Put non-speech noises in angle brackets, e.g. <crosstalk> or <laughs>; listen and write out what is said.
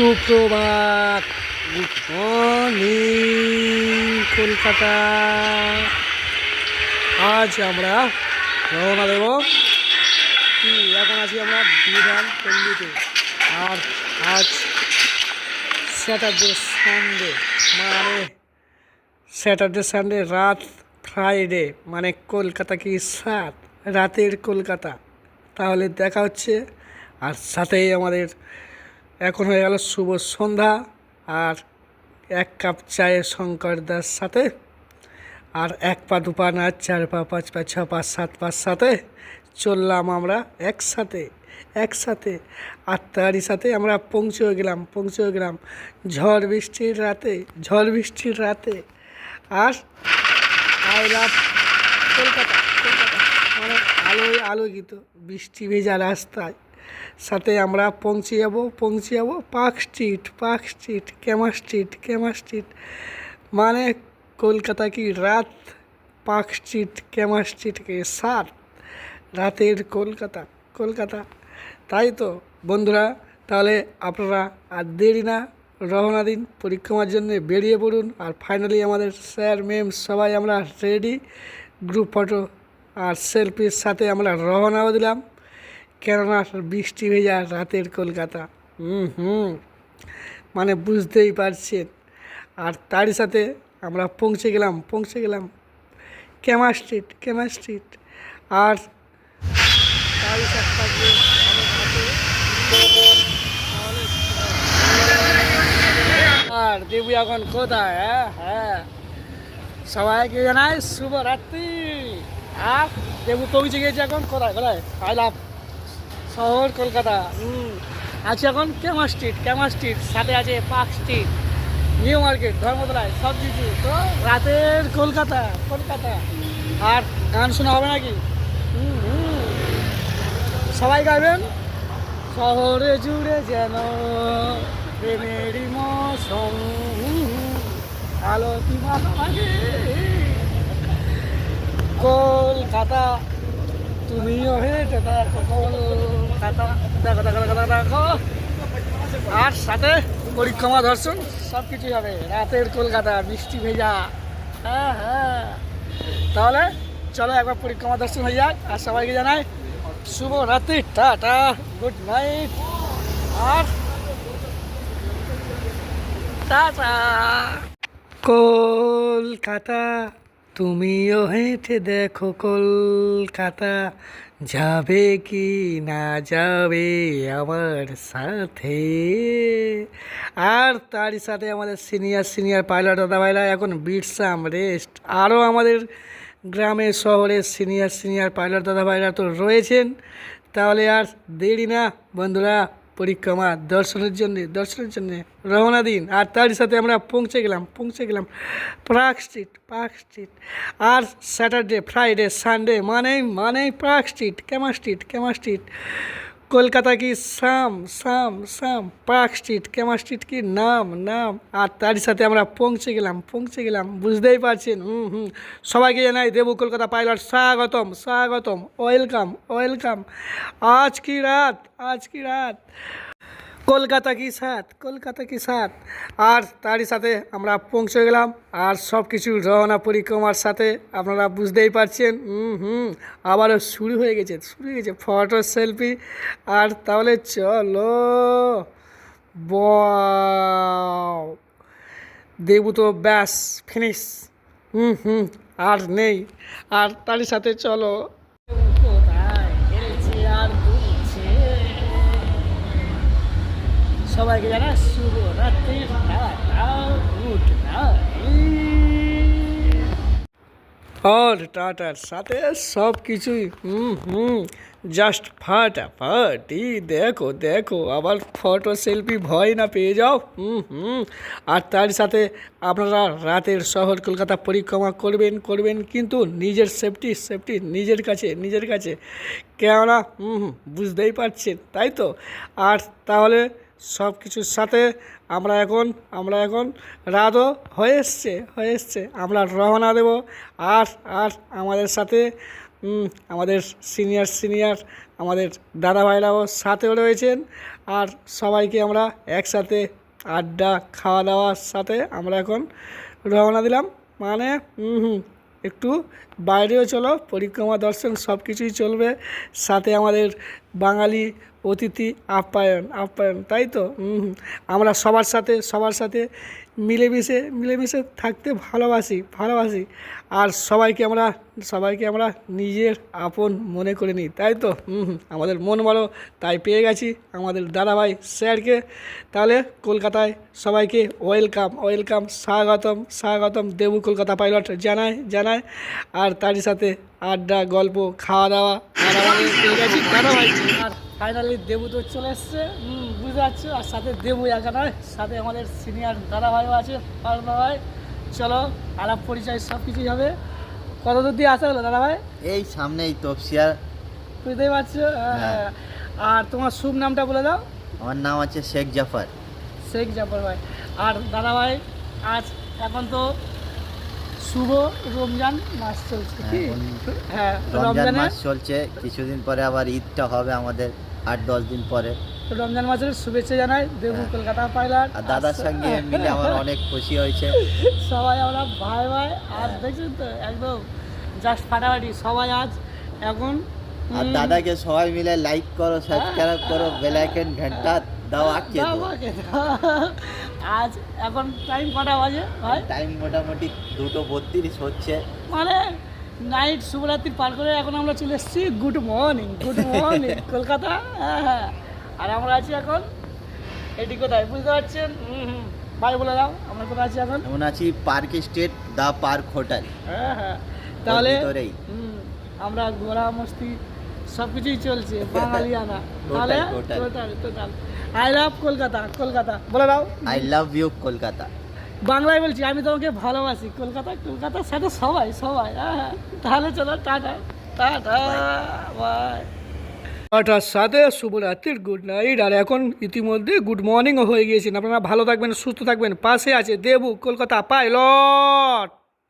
সুপ্রভাত। Good morning, Kolkata. আজ আমরা রওনা দেব কি? এখন আছি আমরা বিধান পল্লীতে। আর আজ স্যাটারডে সানডে মানে স্যাটারডে সানডে রাত ফ্রাইডে মানে কলকাতা কি সাত? রাতের কলকাতা। তাহলে দেখা হচ্ছে। আর সাথেই আমাদের এখন হয়ে গেল শুভ সন্ধ্যা আর এক কাপ চায়ের শঙ্কর দাস সাথে আর এক পা দু পা না, চার পা, পাঁচ পা, ছ পা, সাত পা সাথে চললাম আমরা একসাথে একসাথে। তারই সাথে আমরা পৌঁছে গেলাম পৌঁছে গেলাম ঝড় বৃষ্টির রাতে, ঝড় বৃষ্টির রাতে। আর কলকাতা কলকাতা। মানে আলোয় আলোকিত, বৃষ্টি ভেজা রাস্তায়। সাথে আমরা পৌঁছে যাব পৌঁছে যাব park street park street Camac street Camac street. মানে কলকাতা কি রাত? পার্ক স্ট্রিট ক্যামা স্ট্রিটকে সাত রাতের কলকাতা কলকাতা। তাই তো, বন্ধুরা, তাহলে আপনারা আর দেরি না, রওনা দিন পরিক্রমার জন্য বেরিয়ে পড়ুন। আর ফাইনালি আমাদের স্যার ম্যাম সবাই আমরা রেডি গ্রুপ ফটো আর সেলফির সাথে আমরা রওনাও দিলাম। কেননা বৃষ্টি ভেজা রাতের কলকাতা। হুম হুম। মানে বুঝতেই পারছেন। আর তারই সাথে আমরা পৌঁছে গেলাম পৌঁছে গেলাম। Camac street Camac street. আর আর দেবু এখন কোথায়? হ্যাঁ হ্যাঁ। সবাইকে জানাই শুভরাত্রি। আর দেবু পৌঁছে গেছে এখন। কোথায় কোথায়? আইলাম শহর কলকাতা, হুম। আছে এখন ক্যামা স্ট্রিট ক্যামা স্ট্রিট সাথে আছে পার্ক স্ট্রিট নিউ মার্কেট, ধর্মতলায়, সব কিছু। তো রাতের কলকাতা কলকাতা। আর গান শোনা হবে নাকি। সবাই গাইবেন? শহরে জুড়ে যেন প্রেমেরই মৌসুম মাঝে কলকাতা তুমিও দেখো আর সাথে পরিক্রমা দর্শন সব কিছুই হবে। রাতের কলকাতা, বৃষ্টি ভেজা। হ্যাঁ হ্যাঁ। তাহলে চলো একবার পরিক্রমা দর্শন হয়ে যাক আর সবাইকে জানাই শুভ রাত্রি টাটা, গুড নাইট। আর টাটা। কলকাতা। তুমিও হেঁটে দেখো কলকাতা। যাবে কি না যাবে আমার সাথে। আর তারই সাথে আমাদের সিনিয়র সিনিয়র পাইলট দাদা ভাইরা এখন বিটসাম রেস্ট। আরও আমাদের গ্রামে শহরে সিনিয়র সিনিয়র পাইলট দাদা ভাইরা তো রয়েছেন। তাহলে আর দেরি না বন্ধুরা। পরিক্রমা, দর্শনের জন্যে দর্শনের জন্যে রওনা দিন। আর তার সাথে আমরা পৌঁছে গেলাম পৌঁছে গেলাম পার্ক স্ট্রিট পার্ক স্ট্রিট আর স্যাটারডে ফ্রাইডে সানডে মানে মানে park street Camac street Camac street Kolkata কি সাম সাম সাম, পার্ক স্ট্রিট কেমা স্ট্রিট কি? নাম নাম। আর তার সাথে আমরা পৌঁছে গেলাম পৌঁছে গেলাম, বুঝতেই পারছেন? হুম হুম। সবাইকে জানাই দেবু কলকাতা পাইলট, স্বাগতম স্বাগতম, ওয়েলকাম ওয়েলকাম। আজ কি রাত? আজ কি রাত? কলকাতা কি সাথ? কলকাতা কি সাথ? আর তারই সাথে আমরা পৌঁছে গেলাম। আর সব কিছু রওনা পরিক্রমার সাথে আপনারা বুঝতেই পারছেন। হুম হুম, আবারও শুরু হয়ে গেছে, শুরু হয়ে গেছে ফটো সেলফি আর তাহলে চলো। বাও দেবু তো ব্যাস ফিনিশ হুম হুম, আর নেই। আর তারই সাথে চলো। সবাইকে জানা শুভ রাত্রি গুড আর টাটার সাথে সব কিছুই, হুম হুম জাস্ট ফাটাফাটি। দেখো দেখো, আবার ফটো সেলফি ভয় না পেয়ে যাও, হুম হুম। আর তার সাথে আপনারা রাতের শহর কলকাতা পরিক্রমা করবেন করবেন, কিন্তু নিজের সেফটি সেফটি নিজের কাছে নিজের কাছে। কেননা, হুম হুম, বুঝতেই পারছেন, তাই তো? আর তাহলে সব কিছুর সাথে আমরা এখন আমরা এখন রাতও হয়ে এসছে হয়ে এসছে। আমরা রওনা দেব। আর আর আমাদের সাথে আমাদের সিনিয়র সিনিয়র আমাদের দাদা ভাইরাও সাথেও রয়েছেন। আর সবাইকে আমরা একসাথে আড্ডা খাওয়া দাওয়ার সাথে আমরা এখন রওনা দিলাম। মানে হুম হুম, একটু বাইরেও চলো, পরিক্রমা দর্শন সব কিছুই চলবে। সাথে আমাদের বাঙালি অতিথি আপ্যায়ন আপ্যায়ন, তাই তো। আমরা সবার সাথে সবার সাথে মিলেমিশে মিলেমিশে থাকতে ভালোবাসি ভালোবাসি। আর সবাইকে আমরা সবাইকে আমরা নিজের আপন মনে করে নিই, তাই তো। আমাদের মন বলো তাই পেয়ে গেছি আমাদের দাদাভাই স্যারকে। তাহলে কলকাতায় সবাইকে ওয়েলকাম ওয়েলকাম, স্বাগতম স্বাগতম। দেবু কলকাতা পাইলট জানায় জানায়। আর তারই সাথে আড্ডা, গল্প খাওয়া দাওয়া পেয়ে গেছি দাদাভাই। আর ফাইনালি দেবু তো চলে এসছে। হুম, বুঝতে পারছ? আর সাথে দেবু একা নয় সাথে আমাদের সিনিয়র দাদাভাইও আছে পারদা ভাই চলো আলাপ পরিচয় সব কিছুই হবে। কত দূর দিয়ে আসা হলো দাদাভাই? এই সামনেই তপসিয়ার। বুঝতেই পারছ? হ্যাঁ। আর তোমার শুভ নামটা বলে দাও। আমার নাম আছে শেখ জাফর। শেখ জাফর ভাই। আর দাদা ভাই আজ এখন তো শুভ রমজান মাস চলছে হ্যাঁ রমজান রমজানে মাস চলছে। কিছুদিন পরে আবার ঈদটা হবে আমাদের। আট দশ দিন পরে। রমজান মাসের শুভেচ্ছা জানাই দেবু হ্যাঁ। কলকাতা পাইলার আর দাদার সঙ্গে মিলে আমার অনেক খুশি হয়েছে। সবাই আমরা ভাই ভাই আর দেখছেন তো একদম জাস্ট ফাটাফাটি সবাই আজ এখন আর দাদাকে সবাই মিলে লাইক করো সাবস্ক্রাইব করো বেল আইকন ঘণ্টা দাও আঁকিয়ে দাও আজ এখন টাইম কটা বাজে ভাই? টাইম মোটামুটি দুটো বত্রিশ হচ্ছে। মানে নাইট শুভরাত্রি পার করে এখন আমরা চলে এসেছি good morning good morning Kolkata হ্যাঁ আর আমরা আছি এখন এটি কোথায়? বুঝতে পারছেন? ভাই বলে দাও আমরা কোথায় আছি এখন? এমন আছি park street the park hotel হ্যাঁ হ্যাঁ। তাহলে আমরা ঘোরা মস্তি সব কিছুই চলছে <laughs> বাঙালিয়ানা। তাহলে total total I love Kolkata Kolkata বলে দাও। আই লাভ ইউ কলকাতা বাংলায় বলছি, আমি তোমাকে ভালোবাসি। কলকাতা কলকাতার সাথে সবাই সবাই। হ্যাঁ হ্যাঁ। তাহলে চলো, টাটা। টাটা বাই টাটার সাথে শুভরাত্রির গুড নাইট আর এখন ইতিমধ্যে গুড মর্নিংও হয়ে গিয়েছেন আপনারা ভালো থাকবেন, সুস্থ থাকবেন। পাশে আছে দেবু, কলকাতা পাইলট